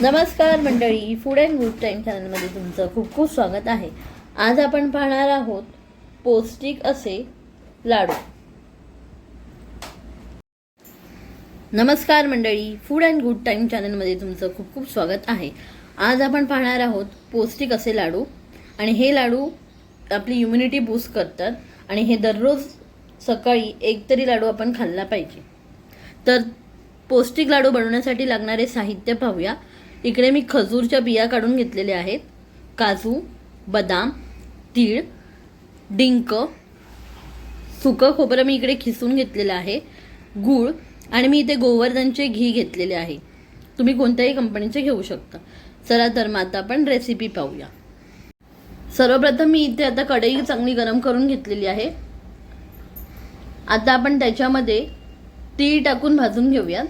नमस्कार मंडळी food and good time चॅनलमध्ये तुमचं खूप खूप स्वागत आहे. आज आपण पाहणार आहोत पौष्टिक असे लाडू. नमस्कार मंडळी फूड अँड गुड टाईम चॅनलमध्ये तुमचं खूप खूप स्वागत आहे. आज आपण पाहणार आहोत पौष्टिक असे लाडू. आणि हे लाडू आपली इम्युनिटी बूस्ट करतात. आणि हे दररोज सकाळी एक तरी लाडू आपण खाल्ला पाहिजे. तर पौष्टिक लाडू बनवण्यासाठी लागणारे साहित्य पाहूया. इकडे मी खजूरच्या बिया काढून घेतलेल्या आहेत. काजू बदाम तीळ डिंक सुकं खोबरं मी इकडे खिसून घेतलेलं आहे. गूळ आणि मी इथे गोवर्धनचे घी घेतलेले आहे. तुम्ही कोणत्याही कंपनीचे घेऊ शकता. चला तर मग आता आपण रेसिपी पाहूया. सर्वप्रथम मी इथे आता कढई चांगली गरम करून घेतलेली आहे. आता आपण त्याच्यामध्ये तीळ टाकून भाजून घेऊयात.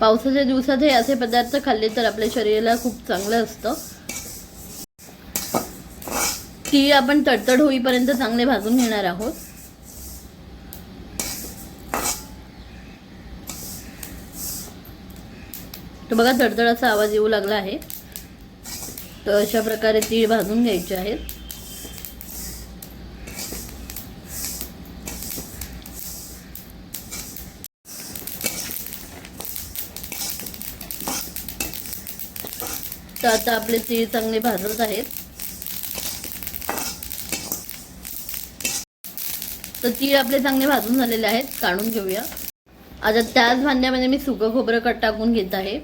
पावसाच्या दिवसात हे असे पदार्थ खाल्ले तर आपल्या शरीराला खूप चांगलं असतं. ती आपण तडतड होईपर्यंत चांगले भाजून घेणार आहोत. तर बघा तडतडाचा असा आवाज येऊ लागला आहे. तर अशा प्रकारे तीळ भाजून घ्यायचे आहेत. तर आता आपले तीळ चांगले भाजत आहेत. तर तीळ आपले चांगले भाजून झालेले आहेत काढून घेऊया. आता त्याच भांड्यामध्ये मी सुकं खोबरं कट टाकून घेत आहे.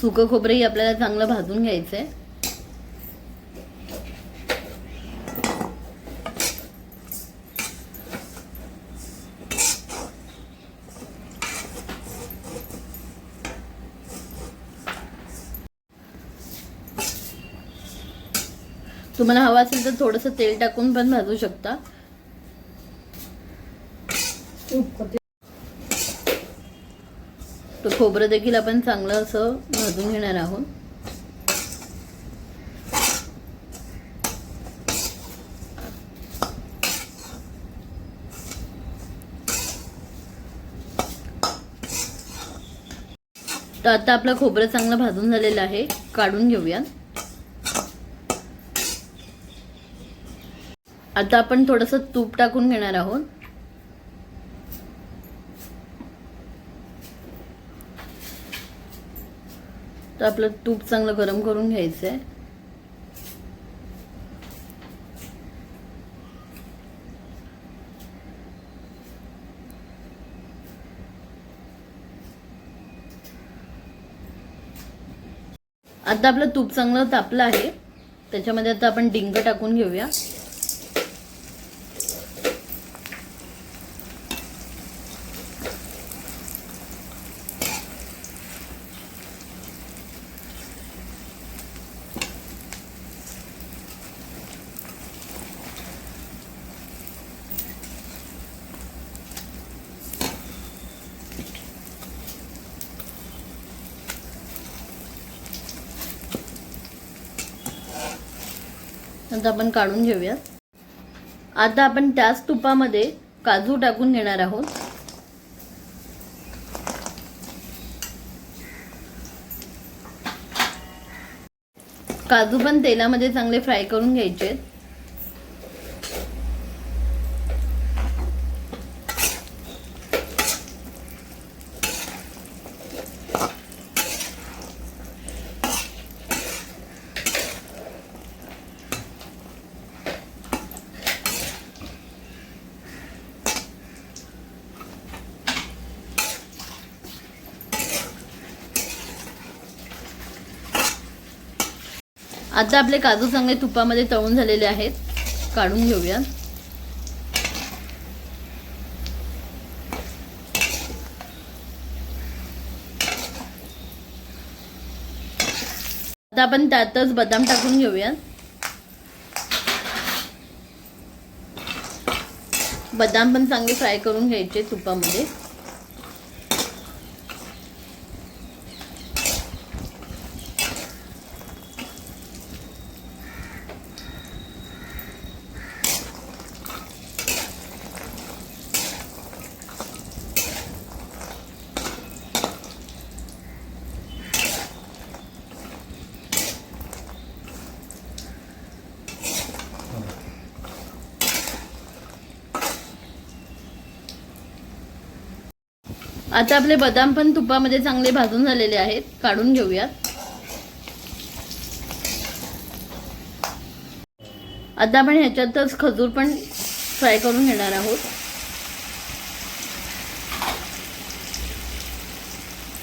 सुकं खोबरंही आपल्याला चांगलं भाजून घ्यायचं आहे तुम्हाला हवं असेल तर थोडंसं तेल टाकून पण भाजू शकता. तर खोबरं देखील आपण चांगलं असं भाजून घेणार आहोत. तर आता आपलं खोबरं चांगलं भाजून झालेलं आहे. काढून घेऊया. आता आपण थोडंसं तूप टाकून घेणार आहोत. तर आपलं तूप चांगलं गरम करून घ्यायचं आहे आता आपलं तूप चांगलं तापलं आहे. त्याच्यामध्ये आता आपण डिंक टाकून घेऊया. आता आपण काढून घेऊयात आता आपण त्याच तुपामध्ये काजू टाकून घेणार आहोत काजू पण तेलामध्ये चांगले फ्राय करून घ्यायचे आहेत. आता आपले काजू चांगले तुपामध्ये तळून झालेले आहेत. काढून घेऊया. आता आपण त्यातच बदाम टाकून घेऊया. बदाम पण चांगले फ्राय करून घ्यायचे तुपामध्ये. आता आपले बदाम पण तुपामध्ये चांगले भाजून झालेले आहेत. काढून घेऊयात. आता आपण ह्याच्यातच खजूर पण फ्राय करून घेणार आहोत.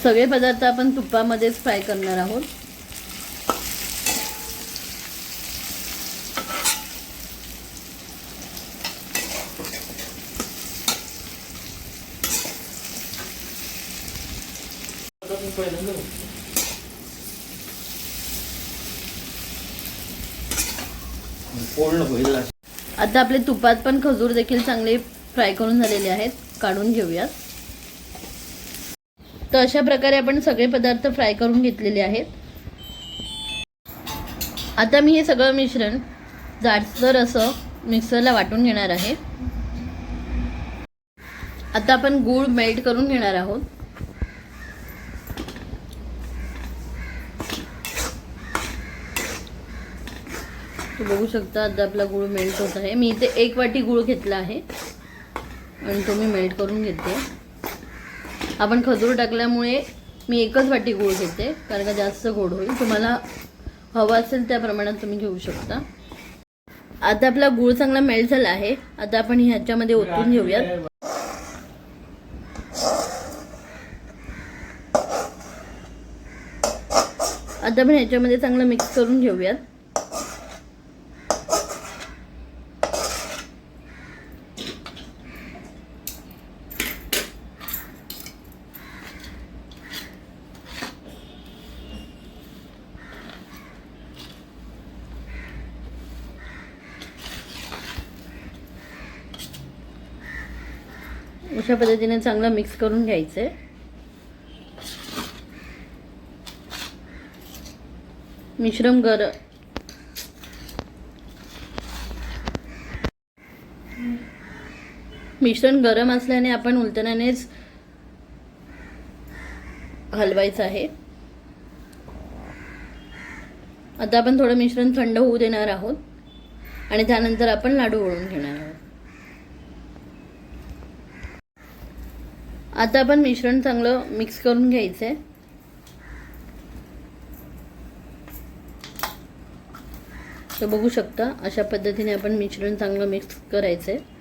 सगळे पदार्थ आपण तुपामध्येच फ्राय करणार आहोत. पोळ आता आपले तुपात पण खजूर देखील चांगले फ्राय करून झालेले आहेत. काढून घेऊयात. तर अशा प्रकारे आपण सगळे पदार्थ फ्राय करून घेतलेले आहेत. आता मी हे सगळं मिश्रण जाडसर असं मिक्सरला वाटून घेणार आहे. आता आपण गूळ मेल्ट करून घेणार आहोत. बघू शकता आता आपला गूळ मेल्ट होत आहे. मी इथे एक वाटी गूळ घेतला आहे. आणि तो मी मेल्ट करून घेते. आपण खजूर टाकल्यामुळे मी एकच वाटी गूळ घेते कारण का जास्त गोड होईल. तुम्हाला हवं असेल त्या प्रमाणात तुम्ही घेऊ शकता. आता आपला गूळ चांगला मेल्ट झाला आहे. आता आपण ह्याच्यामध्ये ओतून घेऊयात. आता आपण ह्याच्यामध्ये चांगलं मिक्स करून घेऊयात. अशा पद्धतीने चांगलं मिक्स करून घ्यायचं आहे मिश्रम गर मिश्रण गरम असल्याने आपण उलटण्यानेच हलवायचं आहे. आता आपण थोडं मिश्रण थंड होऊ देणार आहोत. आणि त्यानंतर आपण लाडू वळून घेणार आहोत. आता आपण मिश्रण चांगलं मिक्स करून घ्यायचं आहे तर बघू शकता अशा पद्धतीने आपण मिश्रण चांगलं मिक्स करायचं आहे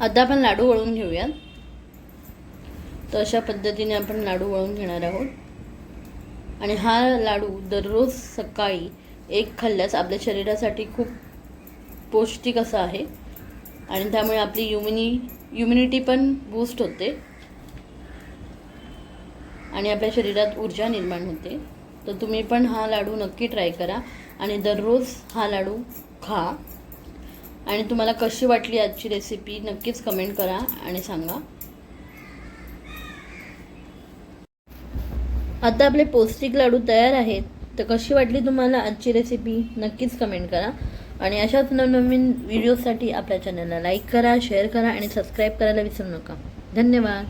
आता आपण लाडू वळून घेऊयात. तर अशा पद्धतीने आपण लाडू वळून घेणार आहोत. आणि हा लाडू दररोज सकाळी एक खाल्ल्यास आपल्या शरीरासाठी खूप पौष्टिक असा आहे. आणि त्यामुळे आपली युमिनी युमिनिटी पण बूस्ट होते. आणि आपल्या शरीरात ऊर्जा निर्माण होते. तर तुम्ही पण हा लाडू नक्की ट्राय करा. आणि दररोज हा लाडू खा. आणि तुम्हाला कशी वाटली आजची रेसिपी नक्कीच कमेंट करा आणि सांगा. आता आपले पौष्टिक लाडू तयार आहेत. तर कशी वाटली तुम्हाला आजची रेसिपी नक्कीच कमेंट करा. आणि अशाच नवनवीन व्हिडिओसाठी आपल्या चॅनलला लाईक करा शेअर करा आणि सबस्क्राईब करायला विसरू नका. धन्यवाद.